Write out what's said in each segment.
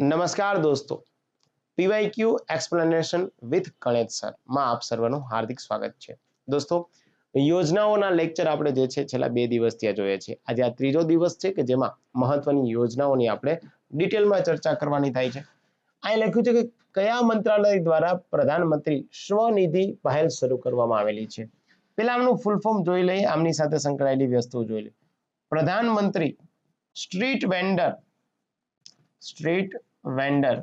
નમસ્કાર દોસ્તો. PYQ explanation with Ganesh સરમાં આપ સર્વનું હાર્દિક સ્વાગત છે. દોસ્તો, યોજનાઓના લેક્ચર આપણે જે છે છેલ્લા બે દિવસ ત્યાં જોઈએ છે. આજે આ ત્રીજો દિવસ છે કે જેમાં મહત્વની યોજનાઓની આપણે ડિટેલમાં ચર્ચા કરવાની થાય છે. અહીં લખ્યું છે કે કયા મંત્રાલય દ્વારા પ્રધાનમંત્રી સ્વનિધિ પહેલ શરૂ કરવામાં આવેલી છે. પેલા આમનું ફૂલ ફોર્મ જોઈ લઈએ. આમની સાથે સંકળાયેલી વસ્તુઓ જોઈ લઈએ. પ્રધાનમંત્રી સ્ટ્રીટ વેન્ડર સ્ટ્રીટ વેન્ડર.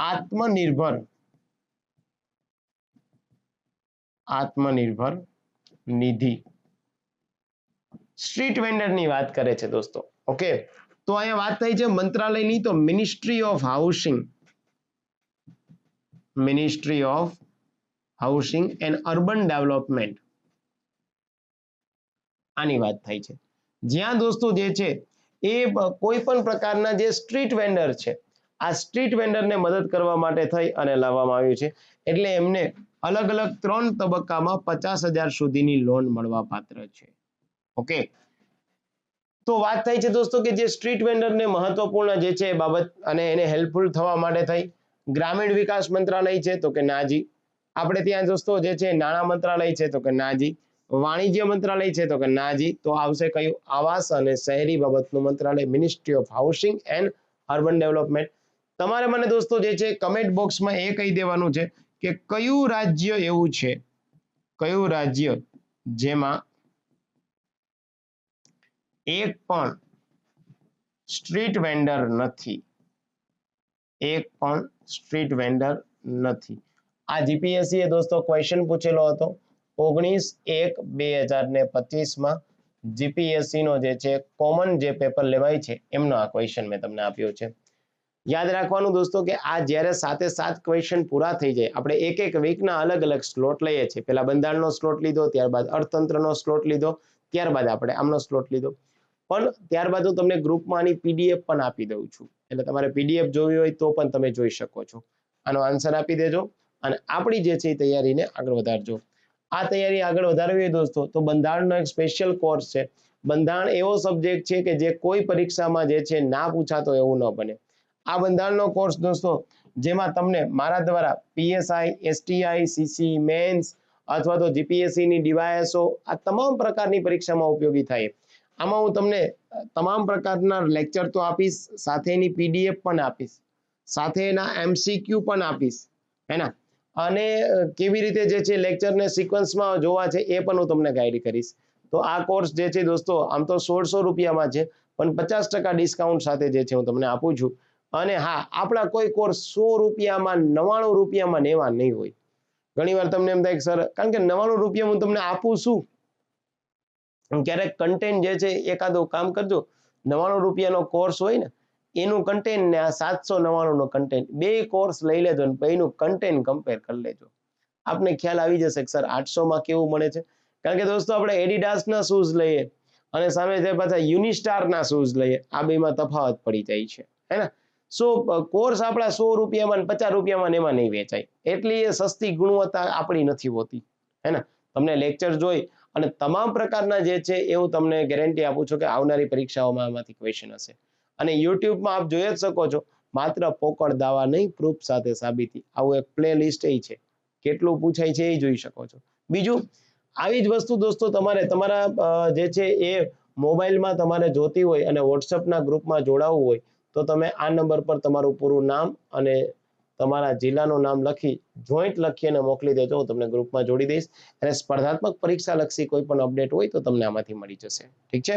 આત્મનિર્ભર. આત્મનિર્ભર નિધિ. સ્ટ્રીટ વેન્ડરની વાત કરે છે દોસ્તો. ઓકે? તો અહીંયા વાત થઈ છે મંત્રાલયની, તો ministry of housing ministry of housing and urban development આની વાત થઈ છે. જ્યાં દોસ્તો જે છે એ કોઈ પણ પ્રકારના જે સ્ટ્રીટ વેન્ડર છે, આ સ્ટ્રીટ વેન્ડરને મદદ કરવા માટે થઈ અને લાવવામાં આવ્યું છે. એટલે એમને અલગ અલગ ત્રણ તબક્કામાં પચાસ હજાર સુધીની લોન મળવા પાત્ર છે. ઓકે તો વાત થઈ છે દોસ્તો કે જે સ્ટ્રીટ વેન્ડરને મહત્વપૂર્ણ જે છે બાબત અને એને હેલ્પફુલ થવા માટે થઈ. ગ્રામીણ વિકાસ મંત્રાલય છે તો કે નાજી. આપણે ત્યાં દોસ્તો જે છે નાણાં મંત્રાલય છે તો કે નાજી. વાણિજ્ય મંત્રાલય છે તો કે નાજી, તો આવશે કયું? આવાસ અને શહેરી બાબતનું મંત્રાલય ministry of housing and urban development તમારે મને દોસ્તો જે છે કમેન્ટ બોક્સમાં એ કહી દેવાનું છે કે કયું રાજ્ય એવું છે? કયું રાજ્ય જેમાં એક પણ સ્ટ્રીટ વેન્ડર નથી? એક પણ સ્ટ્રીટ વેન્ડર નથી. આ જીપીએસસી એ દોસ્તો ક્વેશ્ચન પૂછેલો હતો. ઓગણીસ એક બે હજાર ને પચીસમાં જીપીએસસી નો જે છે કોમન જે પેપર લેવાય છે, એમનો આ ક્વેશ્ચન મેં તમને આપ્યો છે. યાદ રાખવાનું દોસ્તો કે આ જ્યારે સાતે સાત ક્વેશ્ચન પૂરા થઈ જાય, આપણે એક એક વીકના અલગ અલગ સ્લોટ લઈએ છીએ. પેલા બંધારણનો સ્લોટ લીધો, ત્યારબાદ અર્થતંત્રનો સ્લોટ લીધો, ત્યારબાદ આપણે આમનો સ્લોટ લીધો. પણ ત્યારબાદ હું તમને ગ્રુપમાં આની પીડીએફ પણ આપી દઉં છું. એટલે તમારે પીડીએફ જોવી હોય તો પણ તમે જોઈ શકો છો. આનો આન્સર આપી દેજો અને આપણી જે છે એ તૈયારીને આગળ વધારજો. આ તૈયારી આગળ વધારવી દોસ્તો, તો બંધારણનો એક સ્પેશિયલ કોર્સ છે. બંધારણ એવો સબ્જેક્ટ છે કે જે કોઈ પરીક્ષામાં જે છે ના પૂછાતો એવું ન બને. આ બંધારણનો કોર્સ દોસ્તો, જેમાં તમને મારા દ્વારા પીએસઆઈ એસટીઆઈ સીસી મેન્સ અથવા તો જીપીએસસી ની ડીવાયએસઓ આ તમામ પ્રકારની પરીક્ષામાં ઉપયોગી થાય. આમાં હું તમને તમામ પ્રકારના લેક્ચર તો આપીશ સાથે એની પીડીએફ પણ આપીશ સાથે એના એમસીક્યુ પણ આપીશ હેના અને કેવી રીતે જે છે લેક્ચરને સિક્વન્સમાં જોવા છે એ પણ હું તમને ગાઈડ કરીશ. તો આ કોર્સ જે છે દોસ્તો, આમ તો સોળસો રૂપિયામાં છે, પણ પચાસ ટકા ડિસ્કાઉન્ટ સાથે જે છે હું તમને આપું છું. અને હા, આપણા કોઈ કોર્સ સો રૂપિયામાં નવાણું રૂપિયામાં નેવા નહીં હોય. ઘણી વાર તમને એમ થાય સર, કારણ કે નવાણું રૂપિયા હું તમને આપું છું ક્યારેક કન્ટેન્ટ જે છે એકાદો કામ કરજો. નવાણું રૂપિયાનો કોર્સ હોય ને એનું કન્ટેન્ટ ને આ સાતસો નવ્વાણું નો કન્ટેન્ટ બે કોર્સ લઈ લેજો ને એનું કન્ટેન્ટ કમ્પેર કરી લેજો. આપને ખ્યાલ આવી જશે કે સર આઠસો માં કેવું મળે છે? કારણ કે દોસ્તો આપણે એડિડાસના શૂઝ લઈએ અને સામે જે પાછા યુનિસ્ટારના શૂઝ લઈએ, આ બેમાં તફાવત પડી જાય છે. હે ને સો કોર્સ આપણા સો રૂપિયામાં પચાસ રૂપિયામાં એમાં નહીં વેચાય. એટલી એ સસ્તી ગુણવત્તા આપણી નથી હોતી. હે ને તમને લેક્ચર જોઈ અને તમામ પ્રકારના જે છે, એવું તમને ગેરંટી આપું છું કે આવનારી પરીક્ષાઓમાં આમાંથી ક્વેશ્ચન હશે. અને યુટ્યુબમાં આપ જોઈ જ શકો છો, માત્ર પોકળ દાવા નહીં, પ્રૂફ સાથે સાબિતી. આવું એક પ્લે લિસ્ટ એ છે. કેટલું પૂછાય છે એ જોઈ શકો છો. બીજું, આવી જ વસ્તુ દોસ્તો તમારે તમારા જે છે એ મોબાઈલમાં તમારે જોતી હોય અને વોટ્સઅપના ગ્રુપમાં જોડાવવું હોય, તો તમે આ નંબર પર તમારું પૂરું નામ અને તમારા જિલ્લાનું નામ લખી, જોઈન્ટ લખી અને મોકલી દેજો. હું તમને ગ્રુપમાં જોડી દઈશ. અને સ્પર્ધાત્મક પરીક્ષા લક્ષી કોઈ પણ અપડેટ હોય તો તમને આમાંથી મળી જશે. ઠીક છે?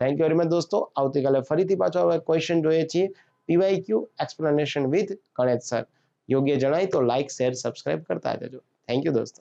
થેન્ક યુ વેરી મચ દોસ્તો. આવતીકાલે ફરીથી પાછો હવે ક્વેશ્ચન જોઈએ છીએ. PYQ explanation with Ganesh sir યોગ્ય જણાય તો લાઇક શેર સબસ્ક્રાઇબ કરતા જજો. થેન્ક યુ દોસ્તો.